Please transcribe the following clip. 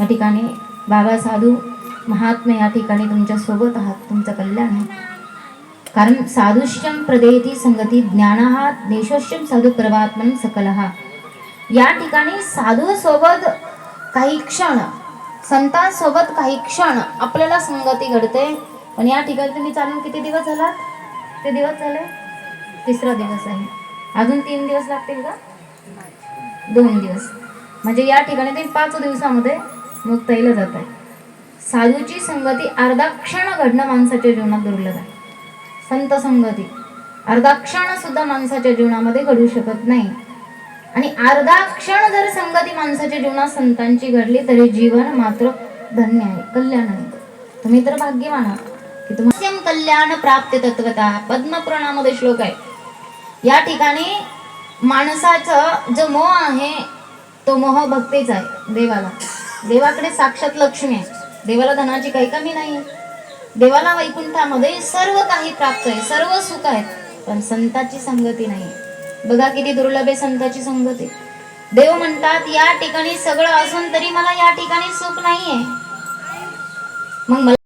या ठिकाणी बाबा साधू महात्मे या ठिकाणी तुमच्यासोबत आहात तुमचं कल्याण आहे. कारण साधुष्यम प्रदेती संगती ज्ञान हा देशोश्यम साधू प्रभात्मन सकल हा या ठिकाणी साधू सोबत काही क्षण संतांसोबत काही क्षण आपल्याला संगती घडते. पण या ठिकाणी तुम्ही चालून किती दिवस झाला ते दिवस झाले? तिसरा दिवस आहे. अजून तीन दिवस लागतील का? दोन दिवस. म्हणजे या ठिकाणी ते पाच दिवसामध्ये मुक्ताईला जात आहे. साधूची संगती अर्धा क्षण घडणं माणसाच्या जीवनात दुर्लभ आहे. संत संगती अर्धा क्षण सुद्धा माणसाच्या जीवनामध्ये घडू शकत नाही. आणि अर्धा क्षण जर संगती माणसाच्या जीवनात संतांची घडली तरी जीवन मात्र धन्य आहे कल्याण आहे. तुम्ही तर भाग्यवान आहात की तुम्हाला कल्याण प्राप्त तत्वता पद्मपुराणामध्ये श्लोक आहे. या ठिकाणी माणसाचं जो मोह आहे तो मोह भक्तीचा आहे देवाला. देवाकडे साक्षात लक्ष्मी आहे. देवाला धनाची काही कमी नाही देवाला वैकुंठामध्ये सर्व काही प्राप्त आहे सर्व सुख आहेत पण संताची संगती नाही बघा किती दुर्लभ आहे संताची संगती. देव म्हणतात या ठिकाणी सगळं असून तरी मला या ठिकाणी सुख नाहीये. मग मला